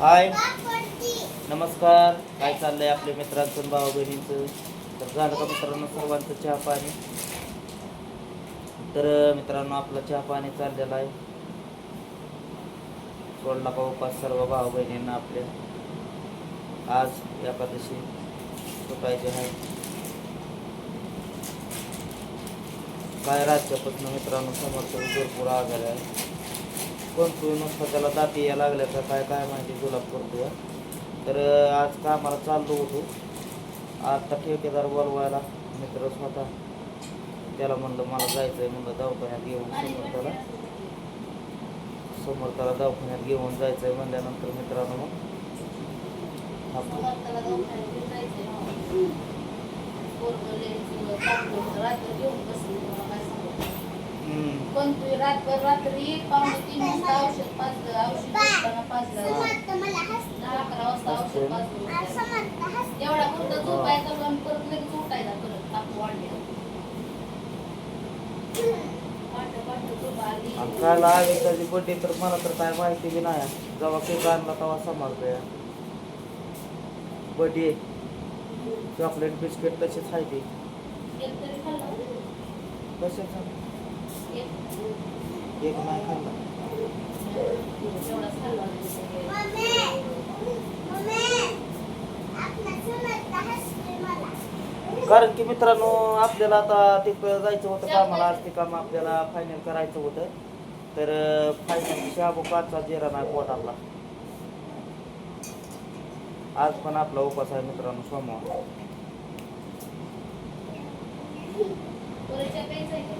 हाय. नमस्कार. काय चाललंय आपल्या मित्रांचं भाऊ बहिणींचं तर झालं का मित्रांनो सर्वांचं चहा पाणी? तर मित्रांनो आपलं चहा पाणी चाललेलं आहे. सोडला का उपास सर्व भाऊ बहिणींना आपल्या आज एकादशी सुटायचे आहे. काय राज्यापासून मित्रांनो समर्थ भरपूर आजार आहे कोणतो नुसतं त्याला दाती या लागल्याचा काय काय माहिती गुलाब करतो तर आज कामाला चाललो होतो. आता ठेकेदार बोलवायला मित्र स्वतः. त्याला म्हणलं मला जायचं आहे म्हणलं दवाखान्यात घेऊन समोर त्याला समोर त्याला दवाखान्यात घेऊन जायचं आहे म्हणल्यानंतर मित्रांनो मग आपण पण तू रात्र रात्री पावणे तीन वाजता औषध पाजलं औषध पाजलं दहा अकरा वाजता औषध पाजलं एवढा पुरता झोपायचा पण परत लगेच उठायचा परत ताप बड्डे तर मला तर काय माहिती बी नाही. जेव्हा केक आणला तेव्हा समजतंय बड्डे चॉकलेट बिस्किट तसेच आहे ते. कशाच एक नाही खाल्ला. कारण की मित्रांनो आपल्याला आता तिकडं जायचं होतं कामाला आज ते काम आपल्याला फायनल करायचं होतं. तर फायनल शाबू पाचचा जेरा नाही पोटातला. आज पण आपला उपास आहे मित्रांनो सोमवार पुरेच्या प्यायचं आहे का?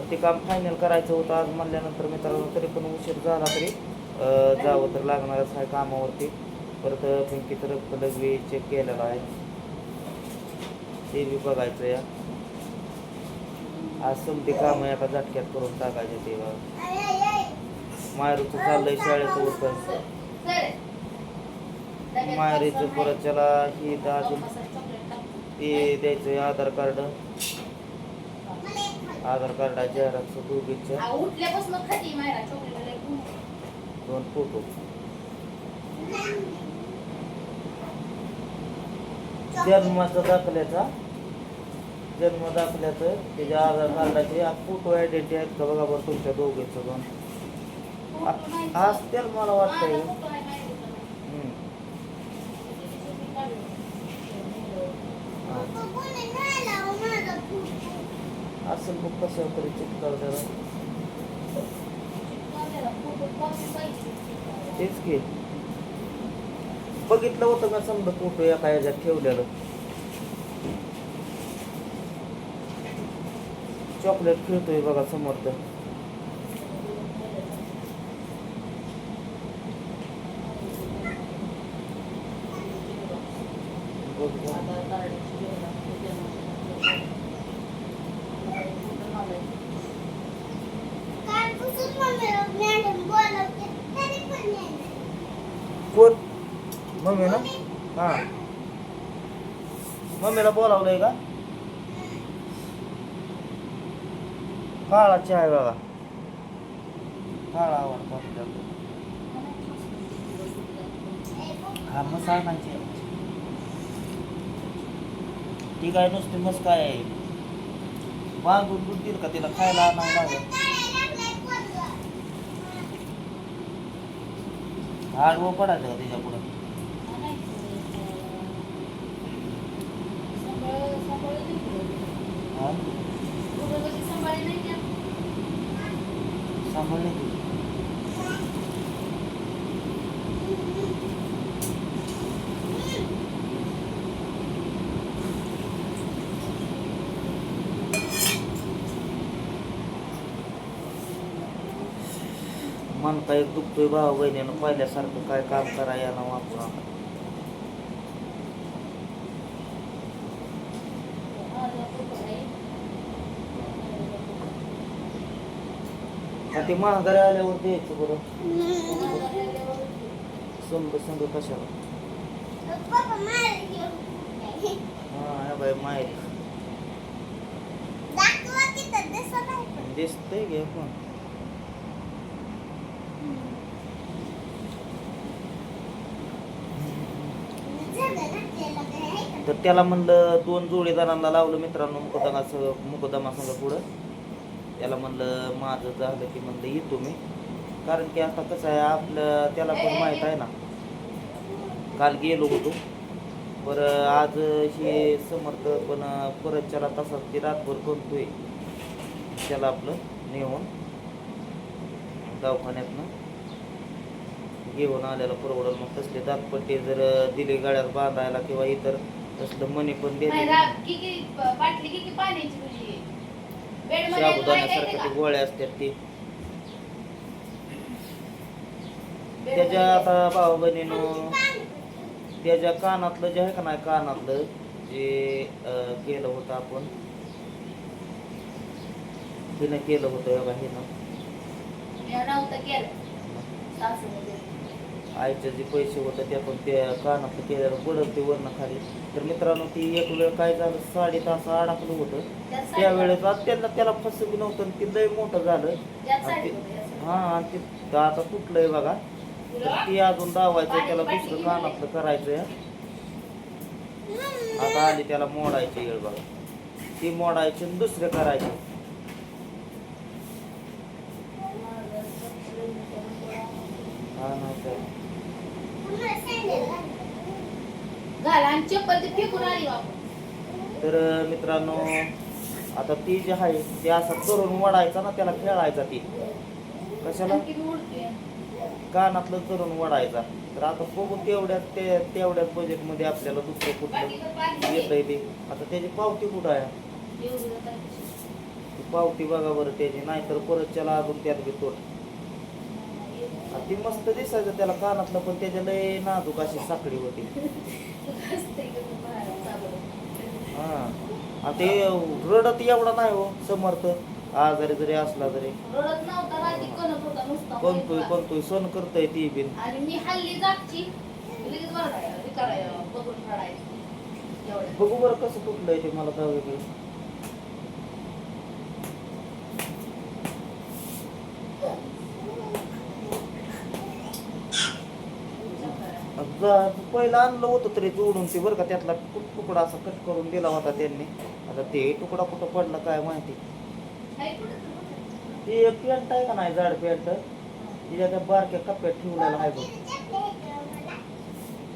तर ते काम फायनल करायचं होतं आज म्हणल्यानंतर मित्रांनो तरी पण उशीर झाला तरी जावं तर लागणारच आहे कामावरती. परत पिंकीचं तर लगवी चेक केलेला आहे. ते बी बघायचं या. आज समधी कामं आता झटक्यात करून टाकायचे ते बघा. मायरूचं चाललंय शाळेचं उत्तर मायरीचं परत त्याला ही अजून ते द्यायचं आधार कार्ड. आधार उठल्यापासून खाती मायरा चॉकलेट लय खूप. दोन फोटो जन्माचा दाखल्याचा जन्म दाखल्याचं त्याच्या आधार कार्डाचे फोटो आयडेंटिटी आहेत का बघा बरं तुमच्या दोघींचं दोन असतील मला वाटतंय माझा फोटो आहे मायरीचा. हम्म. असेल मग कसं तरी चिटकाव त्याला तेच की. बघितलं होतं मी समजा फोटो एका ह्याच्यात ठेवलेलं. चॉकलेट खेळतोय बघा समोर तर बघ बघ. आधार कार्डाची झेरॉक्स, जन्म- कोण? मम्मी ना? हा. मम्मीला बोलावलंय का? काळा चहा आहे बघा. काळा आवडतो आपल्याला हा मस्त आणायची ती काय नुसती मस्त काय आहे बांधून बुद्धील का तिला खायला आणावं लागेल आडवं पडायचं का तिच्या पुढं सांभाळ- सांभाळलं नाही पुढं. हा पुढं कशी सांभाळली नाही त्या? सांभाळले की मन काय दुखतोय भाऊ बहिणीनं पहिल्यासारखं काय काम फोटो आहे. आणि ते महागारी आल्यावर द्यायचं बरं. संघ संघ कशाला? बाई माहिती दिसतंय घे पण तर त्याला म्हणलं दोन जोडीदारांना लावलं मित्रांनो मुकदमाचं मुकदमा संग पुढं. त्याला म्हणलं माझं झालं की म्हणलं येतो मी. कारण की आता कसं आहे आपलं त्याला पण माहीत आहे ना. काल गेलो होतो. बरं आज हे समर्थ पण परत त्याला तसाच ते रातभर करतोय. त्याला आपलं नेऊन दवाखान्यातनं घेऊन आलेलं परवडल. मग तसले दातपट्टे जर दिले गाड्यात बांधायला किंवा इतर तसलं मनी पण बाटली पाण्याची तुझी साबुदाण्यासारख्या का? ते गोळ्या असतात ते. त्याच्या आता भाऊ बहिणीनं त्याच्या कानातलं जे आहे का नाही कानातलं जे केलं होतं आपण. हिनं केलं होतं बघा हिनं. नव्हतं केलं. आईचे जे पैसे होते ते पण ते कानातलं केलेलं पडत ते वरनं खाली. तर मित्रांनो ती एक वेळ काय झालं? साडे तास अडकलं होतं. त्यावेळेस आज त्याला फसवी नव्हतं आणि ते लय मोठं झालं. हा आणि ते आता तुटलंय बघा. तर ते अजून दावायचं त्याला दुसरं कानातलं करायचंय. आता आली त्याला मोडायची येळ बघा. ती मोडायची आणि दुसरे करायचे हा नाही तर घाल आणि चप्पल ती फेकून आली बापू तर मित्रांनो आता ती जी आहे ते असं करून वडायचा ना त्याला खेळायचा ती. कशाला? मी उडते कानातलं करून वडायचा. तर आता बघू तेवढ्यात ते तेवढ्याच बजेटमध्ये आपल्याला दुसरं कुठलं येतंय ते. आता त्याची पावती कुठं आहे. ती पावती बघा बरं त्याची. नाहीतर परत त्याला अजून त्यात बी तोट आणि ती मस्त दिसायचं त्याला कानातलं पण त्याच्या लय नाजूक अशी साखळी होती. हा. ते रडत एवढा नाही हो समर्थ. आजारी जरी असला तरी. कोणतोय. कोणतोय सण करतोय ती बिन. बघू बरं कसं कुठलंय ते मला काय वेगळं जा- पहिलं आणलं होतं तरी जोडून ते बरं का त्यातला तुकडा असा कट करून दिला होता त्यांनी. आता ते तुकडा कुठं पडला काय माहिती. हाय कुठं तर बघ. ते एक पॅन्ट आहे का नाही जाड पॅन्ट तिच्या त्या बारक्या कप्प्यात ठेवलेला आहे बघ.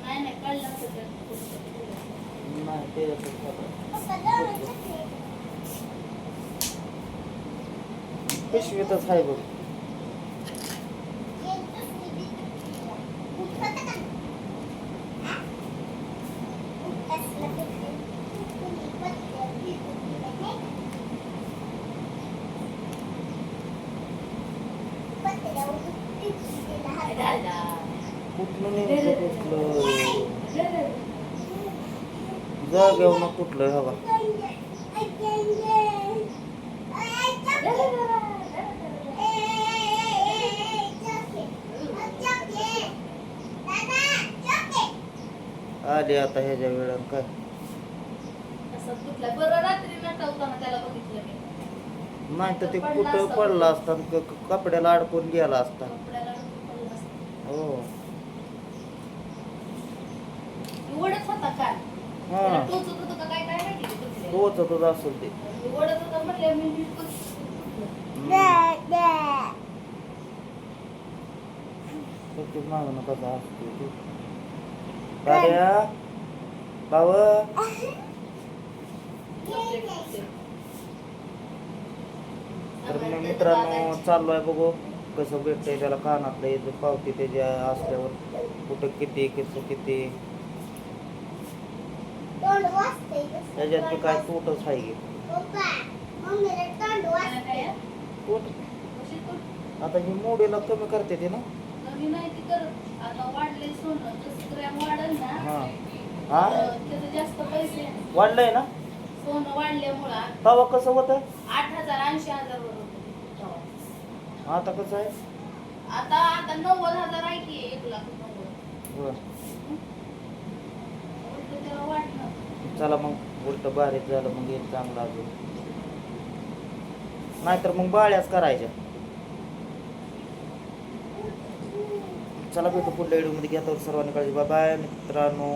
नाही नाही कळलं त्यात कुठं नाही ते पिशवीतच आहे बघ काय झालं? कुठलं नेमकं कुठलं? जागेवर मग कुठलं हवा. आली आता ह्याच्या वेळात काय? नाही तर ते कुठं पडला असता कपड्याला अडकून गेला असतं. हो. ओढत होता काल. हा. त्याला टोचत होतं का काय काय माहिती ते कुठले. पोचतच असेल ते. ओढत होता म्हटलं मी मागणं कसा असतो ते. दाद्या बाव तर मग मित्रांनो चाललोय बघू. कसं भेटतंय त्याला कानातलं पावती त्याच्या असल्यावर कुठं किती कसं किती त्याच्यात ते काय तोटच आहे आता ही मोडीला कमी करते ते ना? नवीन माहिती करत आता वाढले सोनं जसं ग्रॅम वाढल ना हा. हा? तर त्याचे जास्त पैसे वाढलंय ना? सोनं वाढल्यामुळं तवा कसं होतं आठ हजार ऐंशी हजार वर होतं. तेव्हा. आता कसं आहे? आता आता नव्वद हजार आहे की एक लाख नव्वद बरं. उलटं त्याला वाटलं चला मग उलट बारीक झालं मग येईल चांगलं अजून. नाहीतर मग बाळ्याच करायच्या. चला भेटू पुढल्या व्हिडिओमध्ये घ्या तर सर्वांनी काळजी. बाय मित्रांनो.